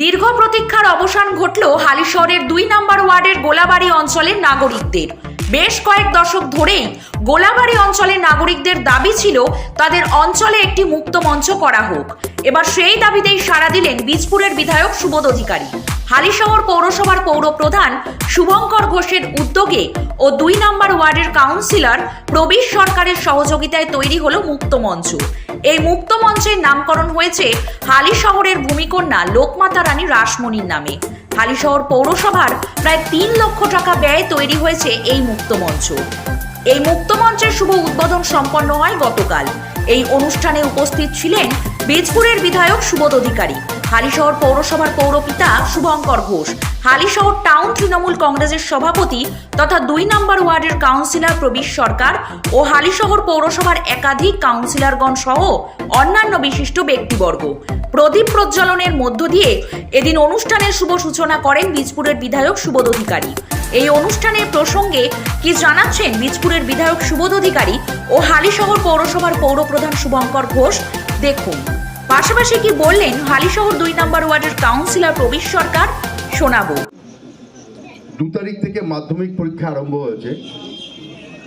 দীর্ঘ প্রতীক্ষার অবসান ঘটল হালিশহরের দুই নম্বর ওয়ার্ডের গোলাবাড়ি অঞ্চলের নাগরিকদের। বেশ কয়েক দশক ধরেই গোলাবাড়ি অঞ্চলের নাগরিকদের দাবি ছিল তাদের অঞ্চলে একটি মুক্ত মঞ্চ করা হোক। এবার সেই দাবিতেই সাড়া দিলেন বীজপুরের বিধায়ক সুবোধ অধিকারী। হালিশহর পৌরসভার পৌরপ্রধান শুভঙ্কর ঘোষের উদ্যোগে ও দুই নম্বর ওয়ার্ডের কাউন্সিলর প্রবীর সরকারের সহযোগিতায় তৈরি হলো মুক্ত মঞ্চ। এই মুক্ত মঞ্চের নামকরণ হয়েছে হালি শহরের ভূমিকন্যা লোকমাতা রানী রাসমণির নামে। হালিশহর পৌরসভার প্রায় তিন লক্ষ টাকা ব্যয়ে তৈরি হয়েছে এই মুক্ত মঞ্চ। এই মুক্ত মঞ্চের শুভ উদ্বোধন সম্পন্ন হয় গতকাল। এই অনুষ্ঠানে উপস্থিত ছিলেন বীজপুরের বিধায়ক সুবোধ অধিকারী, হালিশহর পৌরসভার পৌরপিতা শুভঙ্কর ঘোষ, হালিশহর টাউন তৃণমূল কংগ্রেসের সভাপতি তথা দুই নম্বর ওয়ার্ডের কাউন্সিলর প্রবীর সরকার ও হালিশহর পৌরসভার একাধিক কাউন্সিলরগণ সহ অন্যান্য বিশিষ্ট ব্যক্তিবর্গ। প্রদীপ প্রজ্বলনের মধ্য দিয়ে এদিন অনুষ্ঠানের শুভ সূচনা করেন বীজপুরের বিধায়ক সুবোধ অধিকারী। এই অনুষ্ঠানের প্রসঙ্গে কি জানাচ্ছেন বীজপুরের বিধায়ক সুবোধ অধিকারী ও হালিশহর পৌরসভার পৌরপ্রধান শুভঙ্কর ঘোষ? দেখুন। পাশাপাশি কি বললেন হালিশহর দুই নম্বর ওয়ার্ডের কাউন্সিলর প্রবীর সরকার? শোনাবো। দু তারিখ থেকে মাধ্যমিক পরীক্ষা আরম্ভ হয়েছে।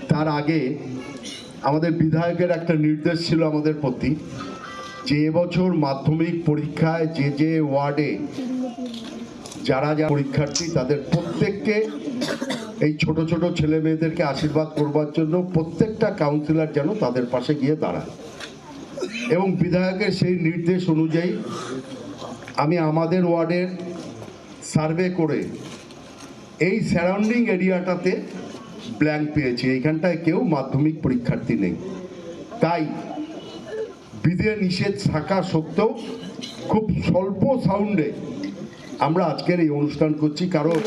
তার আগে আমাদের বিধায়কের একটা নির্দেশ ছিল আমাদের প্রতি যে এবছর মাধ্যমিক পরীক্ষায় যে যে ওয়ার্ডে যারা যারা পরীক্ষার্থী তাদের প্রত্যেককে এই ছোট ছোট ছেলে মেয়েদেরকে আশীর্বাদ করবার জন্য প্রত্যেকটা কাউন্সিলর যেন তাদের পাশে গিয়ে দাঁড়ায়। এবং বিধায়কের সেই নির্দেশ অনুযায়ী আমি আমাদের ওয়ার্ডের সার্ভে করে এই সারাউন্ডিং এরিয়াটাতে ব্ল্যাঙ্ক পেয়েছি। এইখানটায় কেউ মাধ্যমিক পরীক্ষার্থী নেই। তাই বিধে নিষেধ থাকা সত্ত্বেও খুব স্বল্প সাউন্ডে আমরা আজকের এই অনুষ্ঠান করছি, কারণ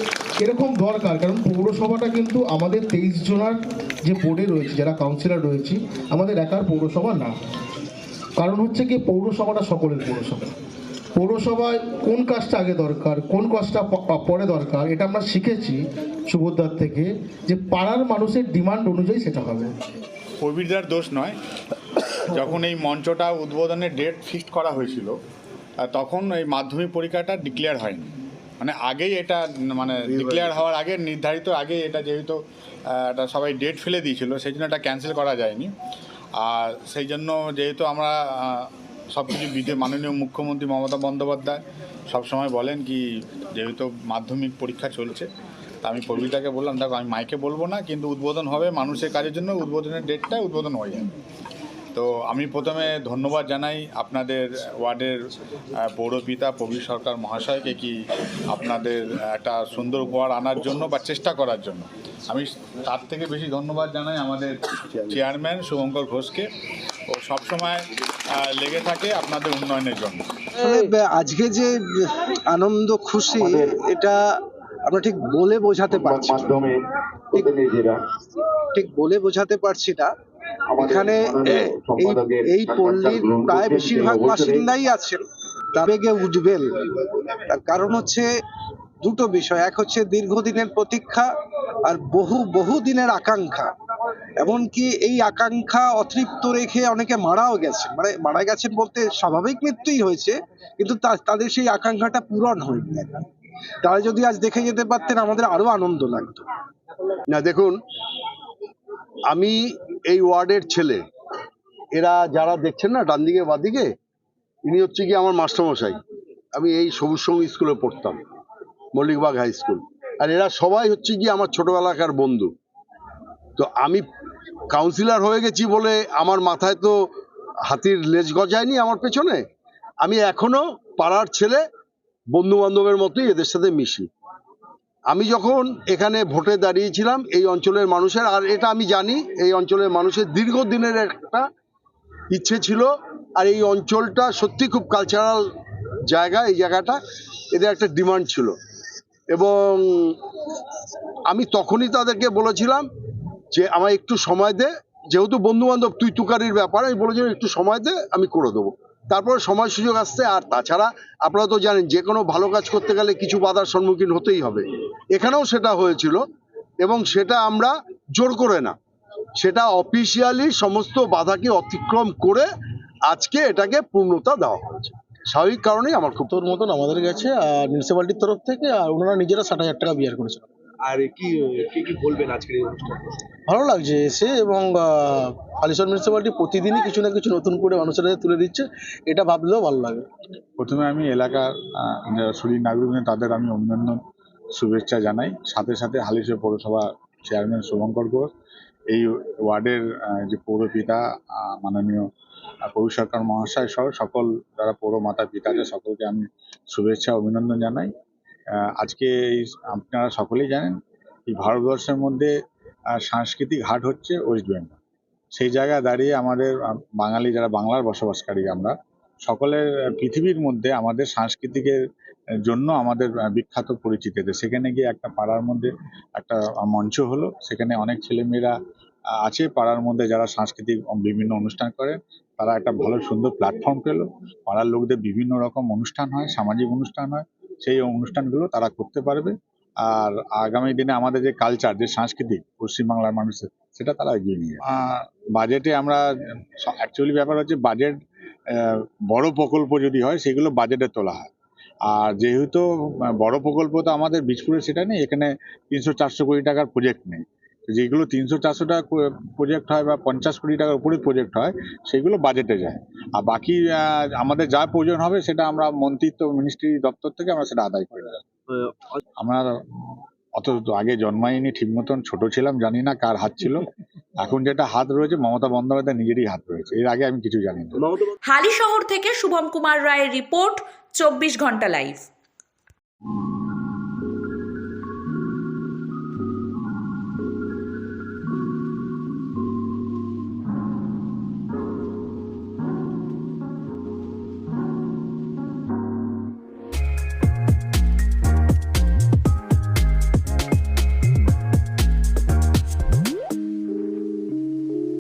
এরকম দরকার, কারণ পৌরসভাটা কিন্তু আমাদের তেইশ জনার যে বোর্ডে রয়েছে, যারা কাউন্সিলর রয়েছে, আমাদের একার পৌরসভা না। কারণ হচ্ছে কি, পৌরসভাটা সকলের পৌরসভা। পৌরসভায় কোন কাজটা আগে দরকার, কোন কাজটা পরে দরকার, এটা আমরা শিখেছি সুভদ্রার থেকে, যে পাড়ার মানুষের ডিমান্ড অনুযায়ী সেটা হবে। প্রবীরদার দোষ নয়। যখন এই মঞ্চটা উদ্বোধনের ডেট ফিক্সড করা হয়েছিল তখন এই মাধ্যমিক পরীক্ষাটা ডিক্লেয়ার হয়নি। মানে আগেই এটা মানে ডিক্লেয়ার হওয়ার আগে নির্ধারিত আগে এটা যেহেতু এটা সবাই ডেট ফেলে দিয়েছিল সেই জন্য এটা ক্যান্সেল করা যায়নি। আর সেই জন্য যেহেতু আমরা সব কিছু বিধে মাননীয় মুখ্যমন্ত্রী মমতা বন্দ্যোপাধ্যায় সবসময় বলেন কি যেহেতু মাধ্যমিক পরীক্ষা চলছে তা আমি প্রবীরদাকে বললাম দেখো আমি মাইকে বলব না কিন্তু উদ্বোধন হবে মানুষের কাজের জন্য উদ্বোধনের ডেটটা উদ্বোধন হয়ে যাবে। তো আমি প্রথমে ধন্যবাদ জানাই আপনাদের ওয়ার্ডের পৌরপিতা প্রবীর সরকার মহাশয়কে কি আপনাদের একটা সুন্দর উপহার আনার জন্য বা চেষ্টা করার জন্য। আমি তার থেকে বেশি ধন্যবাদ জানাই আমাদের চেয়ারম্যান শুভঙ্কর ঘোষকে। ও সবসময় লেগে থাকে আপনাদের উন্নয়নের জন্য। আজকে যে আনন্দ খুশি এটা আমরা ঠিক বলে বোঝাতে পারছি ঠিক বলে বোঝাতে পারছি না। এখানে এই পল্লীর প্রায় বেশিরভাগ বাসিন্দাই আছেন। আবেগে উঠবেন। তার কারণ হচ্ছে দুটো বিষয়। এক হচ্ছে দীর্ঘদিনের প্রতীক্ষা আর বহু বহু দিনের আকাঙ্ক্ষা। এমনকি এই আকাঙ্ক্ষা অতৃপ্ত রেখে অনেকে মারাও গেছে মানে মারা গেছেন বলতে স্বাভাবিক মৃত্যুই হয়েছে কিন্তু তাদের সেই আকাঙ্ক্ষাটা পূরণ হয়নি। তারা যদি আজ দেখে যেতে পারতেন আমাদের আরও আনন্দ লাগতো। না দেখুন আমি এই ওয়ার্ডের ছেলে, এরা যারা দেখছেন না, ডান দিকে বাদিকে ইনি হচ্ছে কি আমার মাস্টারমশাই। আমি এই সবুজ সঙ্গ স্কুলে পড়তাম, মল্লিকবাগ হাই স্কুল আর এরা সবাই হচ্ছে কি আমার ছোটবেলাকার বন্ধু। তো আমি কাউন্সিলর হয়ে গেছি বলে আমার মাথায় তো হাতির লেজ গজায়নি আমার পেছনে। আমি এখনও পাড়ার ছেলে বন্ধু বান্ধবের মতোই এদের সাথে মিশি। আমি যখন এখানে ভোটে দাঁড়িয়েছিলাম, এই অঞ্চলের মানুষের, আর এটা আমি জানি, এই অঞ্চলের মানুষের দীর্ঘদিনের একটা ইচ্ছে ছিল, আর এই অঞ্চলটা সত্যি খুব কালচারাল জায়গা, এই জায়গাটা, এদের একটা ডিমান্ড ছিল। এবং আমি তখনই তাদেরকে বলেছিলাম যে আমার একটু সময় দে, যেহেতু বন্ধু বান্ধব তুই তুকারির ব্যাপার, আমি বলেছিলাম একটু সময় দে, আমি করে দেবো। তারপরে সময় সুযোগ আসছে, আর তাছাড়া আপনারা তো জানেন যে কোনো ভালো কাজ করতে গেলে কিছু বাধার সম্মুখীন হতেই হবে। এখানেও সেটা হয়েছিল এবং সেটা আমরা জোর করে না। সেটা অফিসিয়ালি সমস্ত বাধাকে অতিক্রম করে আজকে এটাকে পূর্ণতা দেওয়া হয়েছে। স্বাভাবিক কারণেই আমার খুব তোর মতন আমাদের গেছে আর মিউনিসিপ্যালিটির তরফ থেকে, আর ওনারা নিজেরা ষাট হাজার টাকা বিয়ার করেছিল। আর কি কি কি বলবেন আজকের এই অনুষ্ঠানে ভালো লাগছে এসে এবং হালিশহর মিউনিসিপ্যালিটি প্রতিদিনই কিছু না কিছু নতুন করে মানুষের কাছে তুলে দিচ্ছে এটা ভাবলেও ভালো লাগে। প্রথমে আমি এলাকার যারা শরীর নাগরিক তাদের আমি অভিনন্দন শুভেচ্ছা জানাই। সাথে সাথে হালিশহর পৌরসভা চেয়ারম্যান শুভঙ্কর ঘোষ এই ওয়ার্ডের যে পৌরপিতা মাননীয় পৌর সরকার মহাশয় সহ সকল যারা পৌর মাতা পিতা আছে সকলকে আমি শুভেচ্ছা অভিনন্দন জানাই। আজকে আপনারা সকলেই জানেন এই ভারতবর্ষের মধ্যে সাংস্কৃতিক হাট হচ্ছে ওয়েস্ট বেঙ্গল সেই জায়গায় দাঁড়িয়ে আমাদের বাঙালি যারা বাংলার বসবাসকারী আমরা, সকলের পৃথিবীর মধ্যে আমাদের সাংস্কৃতিকের জন্য আমাদের বিখ্যাত পরিচিত। সেখানে গিয়ে একটা পাড়ার মধ্যে একটা মঞ্চ হলো। সেখানে অনেক ছেলেমেয়েরা আছে পাড়ার মধ্যে যারা সাংস্কৃতিক বিভিন্ন অনুষ্ঠান করে। তারা একটা ভালো সুন্দর প্ল্যাটফর্ম পেল। পাড়ার লোকদের বিভিন্ন রকম অনুষ্ঠান হয়, সামাজিক অনুষ্ঠান হয়। সেই অনুষ্ঠানগুলো তারা করতে পারবে। আর আগামী দিনে আমাদের যে কালচার যে সাংস্কৃতিক পশ্চিমবাংলার মানুষের, সেটা তারা এগিয়ে নিয়ে বাজেটে আমরা অ্যাকচুয়ালি ব্যাপার হচ্ছে বাজেট বড় প্রকল্প যদি হয়, সেগুলো বাজেটে তোলা হয়। আর যেহেতু বড় প্রকল্প তো আমাদের বীজপুরে সেটা নেই, এখানে তিনশো চারশো কোটি টাকার প্রজেক্ট নেই। যেগুলো তিনশো চারশো টাকা প্রজেক্ট হয় বা পঞ্চাশ কোটি টাকার উপরে প্রজেক্ট হয়, সেগুলো বাজেটে যায়। আর বাকি আমাদের যা প্রয়োজন হবে সেটা আমরা মন্ত্রিত্ব মিনিস্ট্রি দপ্তর থেকে আমরা সেটা আদায় করে আমরা অত আগে জন্মাইনি, ঠিক মতন ছোট ছিলাম, জানি না কার হাত ছিল। এখন যেটা হাত রয়েছে, মমতা বন্দ্যোপাধ্যায় নিজেরই হাত রয়েছে। এর আগে আমি কিছু জানি না। হালি শহর থেকে শুভম কুমার রায়ের রিপোর্ট, চব্বিশ ঘণ্টা লাইভ